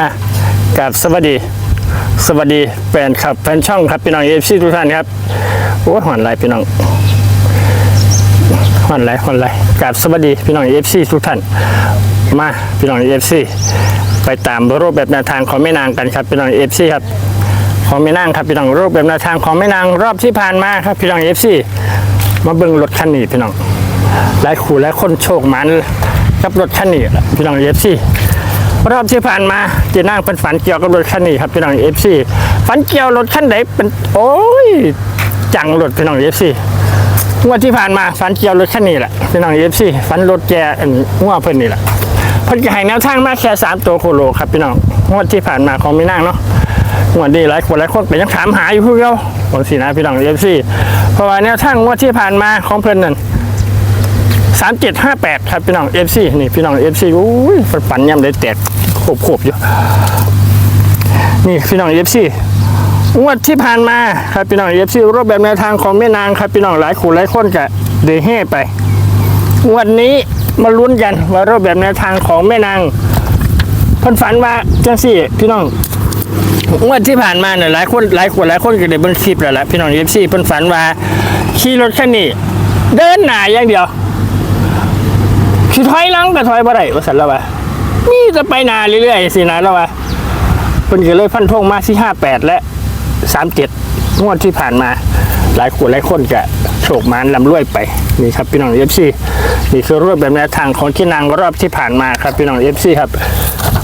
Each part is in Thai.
อะกับสวัสดี สวัสดีแฟนคลับแฟนช่องครับพี่น้องเอฟซีทุกท่านครับโอ้หอนไรพี่น้องหอนไรหอนไรกับสวัสดีพี่น้องเอฟซีทุกท่านมาพี่น้องเอฟซีไปตามรูปแบบแนวทางของแม่นางกันครับพี่น้องเอฟซีครับของแม่นางครับพี่น้องรูปแบบแนวทางของแม่นางรอบที่ผ่านมาครับพี่น้องเอฟซีมาเบิ่งรถคันนี้พี่น้องหลายคู่หลายคนโชคมันกับรถคันนี้แหละพี่น้องเอฟซี รอบที่ผ่านมาเจนั่งเป็นฝันเกี่ยวกับรถคันนี้ครับพี่น้องเอฟซีฝันเกี่ยวรถคันไหนเป็นโอ้ยจังรถพี่น้องเอฟซีงวดที่ผ่านมาฝันเกี่ยวรถคันนี้แหละพี่น้องเอฟซีฝันรถแกอันงวเพิ่นนี่แหละเพิ่นก็ให้แนวทางมาแค่สามตัวโคโลครับพี่น้องงวดที่ผ่านมาของไม่นั่งเนาะงวดนี้หลายคนหลายคนไปยังถามหาอยู่พวกเราผมสินะพี่น้องเอฟซีเพราะว่าแนวทางงวดที่ผ่านมาของเพิ่นนั่น สามเจ็ดห้าแปดครับพี่น้องเอฟซีนี่พี่น้องเอฟซีอุ้ยฝันย่ำได้แตกโขบโขบอยู่ นี่พี่น้องเอฟซีงวดที่ผ่านมาครับพี่น้องเอฟซีรูปแบบแนวทางของแม่นางครับพี่น้องหลายขู่หลายคนกะเดเฮ่ไปวันนี้มาลุ้นกันว่ารูปแบบแนวทางของแม่นางเพิ่นฝันว่าจังซี่ พี่น้องงวดที่ผ่านมาเนี่ยหลายคนหลายคนหลายคนก็ได้เบิ่งคลิปแล้วแหละพี่น้องเอฟซีเพิ่นฝันว่าขี่รถคันนี้เดินหน้าอย่างเดียว คือถอยหลังก็ถอยบ่ได้ว่าสันแล้ววะมีจะไปนาเรื่อยๆสินะแล้ววะเพิ่นก็เลยพันธงมาที่58แปดและ37งวดที่ผ่านมา หลายคนหลายคนก็โชคมานลำรวยไปนี่ครับพี่น้องเอฟซีนี่คือรูปแบบแนวทางของที่นางรอบที่ผ่านมาครับพี่น้องเอฟซีครับ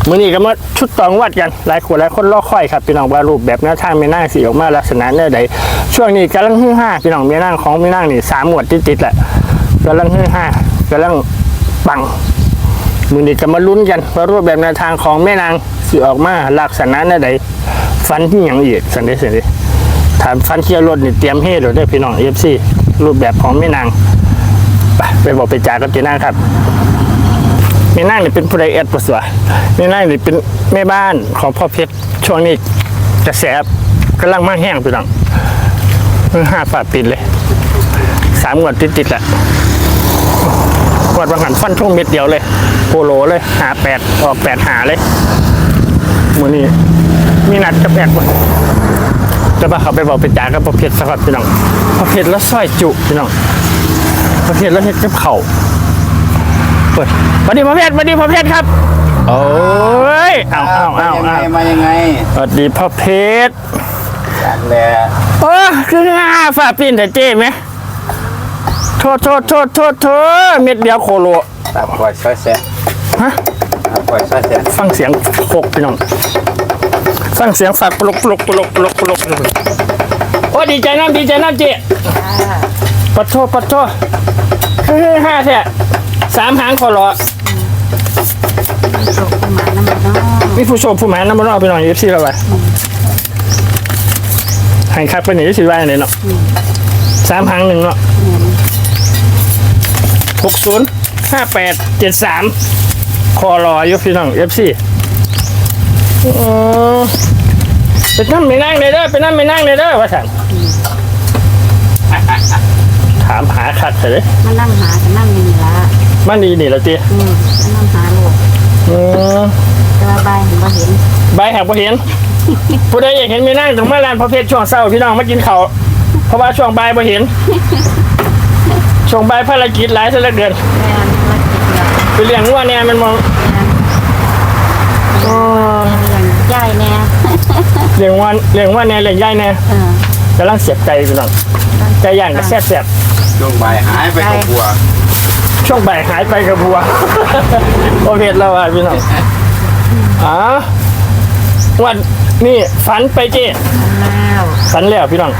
มื้อนี้ก็มาชุดตองวัดกันหลายคนหลายคนรอค่อยครับพี่น้องว่ารูปแบบแนวทางไม่น่าสีออกมาลักษณะแนวใดช่วงนี้กำลังฮือฮาพี่น้องม่นั่งของม่นั่งนี่สามหมวดติดๆแหละกำลังฮือฮากำลัง ปังมือนี้ก็มาลุ้นกันว่ารูปแบบแนวทางของแม่นางสิออกมาลักษณะไหนใดฟันที่อย่างอีกสันเดสันเดถามฟันเคียร์รถนี่เตรียมเฮ็ดเลยเด้พี่น้องเอฟซีรูปแบบของแม่นางไปไปบอกไปจ่ากับเจนางครับแม่นางนี่เป็นผู้ใดเอ็ดประสวแม่นางนี่เป็นแม่บ้านของพ่อเพชรช่วงนี้กระแสกำลังมาแห้งพี่น้องเพิ่งห้าฝาปิดเลยสามงวดติดๆแหละ วดบางหันฟันทุ่งเม็ดเดียวเลยโปโลเลยหาแปดออกแปดหาเลยมือนี้มีนัดกับแปดวันจะมาเขาไปบอกไปจ่ากับประเภทสักครับพี่น้องประเภทแล้วสร้อยจุพี่น้องประเภทแล้วเฮ็ดกับเข่าเปิดสวัสดีประเภทสวัสดีประเภทครับโอ้ยเอาเอาเอามายังไงเอามายังไงสวัสดีประเภทจากแลโอ้คือห้าฝาปีนแต่เจ๊ไหม โทษโทษโทษโทษโทษเม็ดเดียวโคโลตับปล่อยซอยแสะฮะตับปล่อยซอยแสะฟังเสียงโคกพี่น้องฟังเสียงฝากปลุกปลุกปลุกปลุกปลุกโอ้ดีใจน้ำดีใจน้ำเจ๊ปัดโทษปัดโทษคือห้าแท้สามหางคอรอโศกประมาณนั้นเนาะมีผู้ชมผู้หมาน้ำมันเอาไปหน่อยเอฟซีเราไปให้คักไปหนีสิว่าไหนเนาะสามหางหนึ่งเนาะ หกศูนย์ห้าแปดเจ็ดสามคอรออยู่พี่น้องเอฟซีไปนั่งไม่นั่งเลยเด้อไปนั่งไม่นั่งเลยเด้อว่าสั่นถามหาคัดเลยมันนั่งหากันนั่งอยู่นี่ละมันดีนี่ละจีอืมมันนั่งหาลูกอืมแต่ว่าใบเห็นบ่เห็นใบหักพอเห็นผู้ใดอยากเห็นไม่นั่งถึงมาลานพระเพชรช่วงเศร้าพี่น้องมากินเขาวเพราะว่าช่วงบ่ายพอเห็น ช่วงบ่ายภารกิจหลายซะเหลือเกินแม่นธุรกิจเดียวไปเลี้ยงวัวเนี่ยมันมองอ๋อแม่นอย่างย่ายแน่เลี้ยงวัวเลี้ยงวัวเนี่ยเลี้ยงใหญ่เนี่ยเออกำลังเสียบไก่พี่น้องไก่ย่างก็แซ่บแซ่บช่วงบ่ายหายไปกับบัวๆช่วงบ่ายหายไปกับบัว โอเพชรแล้วอะพี่น้องอ๋อวัน นี่ฝันไปเจ๊แล้วฝันแล้วพี่น้อง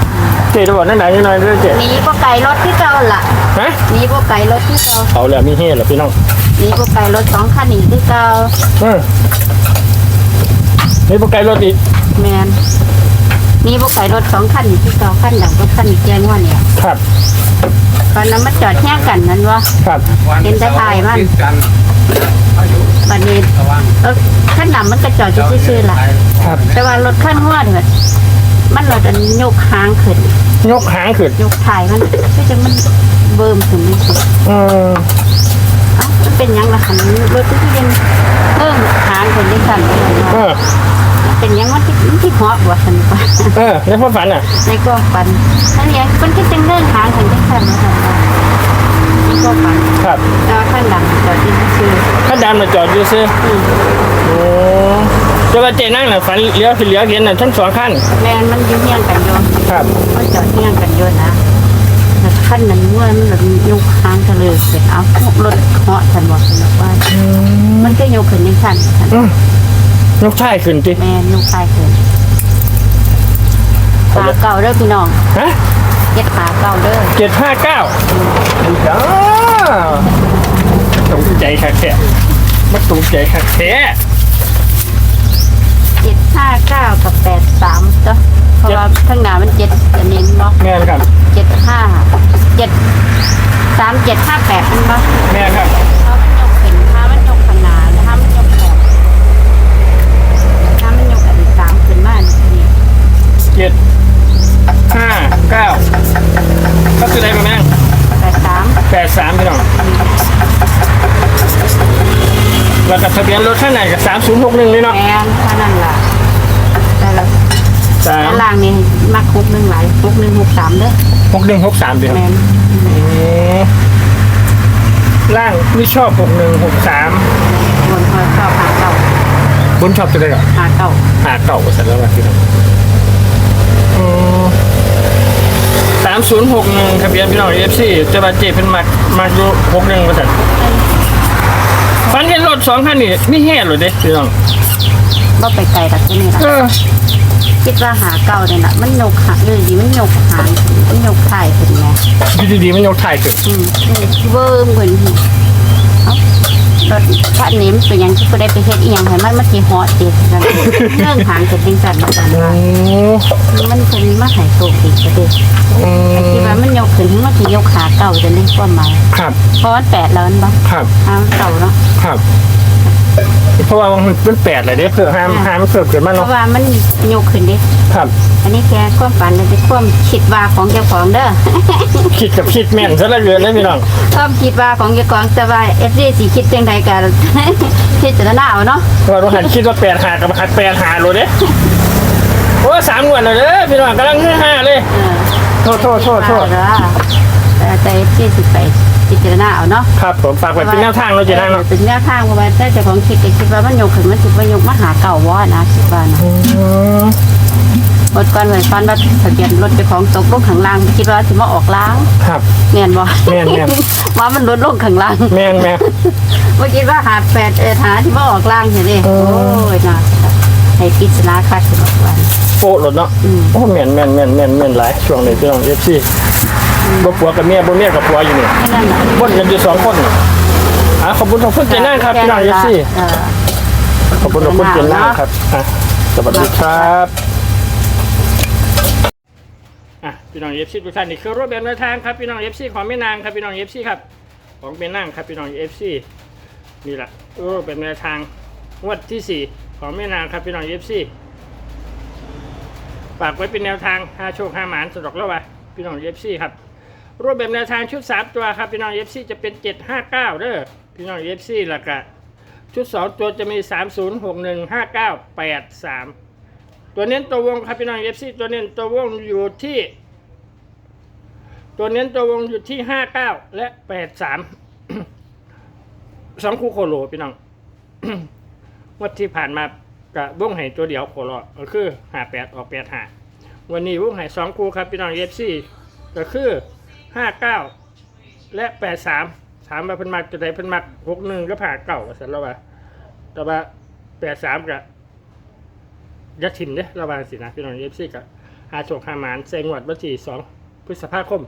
เจ๊จะบอกนั่นไหนนิดหน่อยเด้อเจ๊หนีบ่ไก่รถที่เก่าล่ะฮะหนีบ่ไก่รถที่เก่าเอาแล้วมีเฮ่เหรอพี่น้องหนีบ่ไก่รถสองคันหนีที่เก่าเออนี่พวกไก่รถอีกแม่นหนีบ่ไก่รถสองคันหนีที่เก่าคันดำกับคันแจ้งว่าเนี่ยครับตอนนั้นมันจอดแย่งกันนั่นวะครับเห็นแต่ถ่ายมัน บัดนี้รถคันดำมันก็จอดอยู่ซื่อๆล่ะครับ แต่ว่ารถขั้นหัวเถิดมันรถอันยกหางขึ้น ยกหางขึ้นยกถ่ายมันก็จะมันเบิ่มขึ้นนี่สิอืมเอ้ามันเป็นหยังล่ะคันรถที่ยังเพิ่มหางขึ้นได้สั่นเลยเออเป็นหยังมันที่มันที่เหาะบ่ซั่นว่าเออในความฝันอะในก็ฝันนั่นเองมันก็จังเรื่องหางกันจังซั่นว่าซั่นว่าในก็ฝัน ครับแต่ว่าข้างหลังจอดที่ซื่อถ้าดำมาจอดอยู่ซื้ออืมโอ้จะว่าเจนั่งน่ะฝันเลี้ยวคือเลี้ยวเห็นน่ะทั้งสองขั้นแม่นมันอยู่เฮียงกันอยู่ครับมันจอดเฮียงกันอยู่นะแต่ขั้นนั้นว่ามันแบบยกหางทะเลเสร็จเอารถเหาะซั่นว่าซั่นว่า มันก็ยกขึ้นจังซั่นซั่นอืมยกชายขึ้นติแม่นยกชายขึ้นขาเก่าเด้อพี่น้องฮะเจ็ดขาเก่าเด้อเจ็ดห้าเก้าจ้า ตกใจคักแท้มาตกใจคักแท้เจ็ดห้าเก้ากับแปดสามจ้ะเพราะว่าข้างหน้ามันเจ็ดจะเน้นเนาะแม่นครับเจ็ดห้าเจ็ดสามเจ็ดห้าแปดมันบ่แม่นครับถ้ามันยกเป็นถ้ามันยกขางหนาถ้ามันยกแปดถ้ามันยกอันสามขึ้นมานี่เจ็ดห้าเก้า แปดสามพี่น้องแล้วก็ทะเบียนรถข้างในกับสามศูนย์หกหนึ่งนี่เนาะแม่นเท่านั้นล่ะแต่ละสามด้านล่างนี่มักหกหนึ่งหลายหกหนึ่งหกสามเด้อหกหนึ่งหกสามเดียวแม่นล่างไม่ชอบหกหนึ่งหกสามบนคอยชอบหาเก่าบนชอบจะได้หรอหาเก่าหาเก่าเสร็จแล้วนะพี่น้องสาม ศูนย์หกหนึ่งทะเบียนพี่น้องเอฟซีจะบาดเจ็บเป็นมักมาอยู่หกหนึ่งเปอร์เซ็นต์ฟันเห็นรถสองคันนี่ไม่แห่เลยเด้พี่น้องบ่ไปไกลจากที่นี่ล่ะเออคิดว่าหาเก่าเนี่ยนะมันยกหางเลยดีมันยกหางมันยกถ่ายขึ้นไงอยู่ดีๆมันยกถ่ายขึ้นอืมอืมเวิร์มกว่านี้เอ้า รถพระนี้มันเป็นหยังที่ก็ได้ไปเฮ็ดอีหยังให้มันมันสิฮอดตินั่นเรื่องหางจะเป็นจันมาจันว่ามันเป็นมาให้โตอีกก็ได้อืมที่ว่ามันยกขึ้นมันสิยกขาเก่าจะได้ความหมายครับเพราะว่าแปดแล้วมันบ่ครับ หางเก่าเนาะครับ เพราะว่ามันเป็นแปดเลยเด้เพื่อห้ามห้ามเพิ่มเกิดมาเพเนาะราะว่ามันยกขึ้นเด้ครับอันนี้แค่ความฝันและเป็นความคิดว่าของเจ้าของเด้อ คิดกับคิดแม่นซะละเกินเลยพี่น้องความคิดว่าของเจ้าของแต่ว่าเอฟซีสิคิดจังใดกัน พิจารณาเอาเนาะเพราะว่าเราหันคิดว่าแปดหากับหัดแปดหาเลยเด้โอ้สามงวดเลยเด้อพี่น้องกำลังฮือฮาเลย เออโทษโทษโทษโทษ ว่าแต่แต่เอฟซีสิไป พิจารณาเอาเนาะครับผมฝากไว้เป็นแนวทางเราจะได้เนาะเป็นแนวทางเพราะว่าแต่เจ้าของคิดก็คิดว่ามันยกขึ้นมันสิว่ายกมาหาเก่าว่านะคิดว่านะรถก่อนเหมือนฟันว่าทะเบียนรถเจ้าของตกลงข้างล่างคิดว่าสิมาออกล้างครับแม่นบ่แม่นแม่นว่ามันลดลงข้างล่างแม่นแม่นเมื่อกี้ว่าหาแปดเออหาที่ว่าออกล่างเห็นดิเอโอ้อยน่าให้พิจารณาคัดสำหรับวันโอ้รถเนาะอืมโอ้แม่นแม่นแม่นแม่นแม่นหลายช่วงนี้พี่น้องเอฟซี บ่ปัวกับเมียบ่เมียกับปัวอยู่นี่แค่นั้นแหละบ่นกันอยู่สองคนอะขอบคุณขอบคุณเจน่าครับพี่น้องเอฟซีเออ ขอบคุณขอบคุณเจน่าครับอะสวัสดีครับอะพี่น้องเอฟซีทุกท่านนี่คือรูปแบบแนวทางครับพี่น้องเอฟซีของแม่นางครับพี่น้องเอฟซีครับของแม่นางครับพี่น้องเอฟซีนี่แหละรูปแบบแนวทางงวดที่สี่ของแม่นางครับพี่น้องเอฟซี ฝากไว้เป็นแนวทางหาโชคหาหมานสะดอกแล้ววะพี่น้องเอฟซีครับ รูปแบบแนวทางชุดสามตัวครับพี่น้องเอฟซีจะเป็นเจ็ดห้าเก้าเด้อพี่น้องเอฟซีล้วก็ชุดสองตัวจะมีสามศูนย์หกหนึ่งห้าเก้าแปดสามตัวเน้นตัววงครับพี่น้องเอฟซีตัวเน้นตัววงอยู่ที่ ตัวเน้นตัววงอยู่ที่ห้าเก้าและแปดสามสองคู่โคโลพี่น้องวัดที่ผ่านมากะวงไห้ตัวเดียวโคโลก็คือห้าแปดออกแปดห้าวันนี้วงไห้สองคู่ครับพี่น้องเอฟซีก็คือ ห้าเก้าและแปดสามถามว่าเพิ่นมักจะได้เพิ่นมักหกหนึ่งก็ผ่าเก่าสันแล้วว่าแต่ว่าแปดสามกับยัดถิ่มเนี่ยระวางสินะพี่น้องเอฟซีกับหาโชคหาหมานเซงวัดวันที่สองพฤษภาคม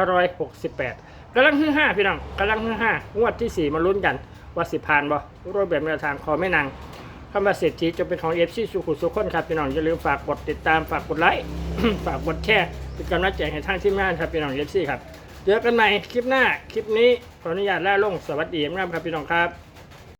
2568กำลังฮือห้าพี่น้องกำลังฮือห้างวดที่ 4 มาลุ้นกัน ว่าสิผ่านบ่รูปแบบแนวทางคอไม่นางคำว่าเศรษฐีจะเป็นของเอฟซีสุขุสุขคนครับ พี่น้องอย่าลืมฝากกดติดตามฝากกดไลค์ฝากกดแชร์ เป็นกำลังใจให้ทานทีมงานครับพี่น้องเอฟซีครับเจอกันใหม่คลิปหน้าคลิปนี้ขออนุญาตล่าลงสวัสดีครับพี่น้องครับ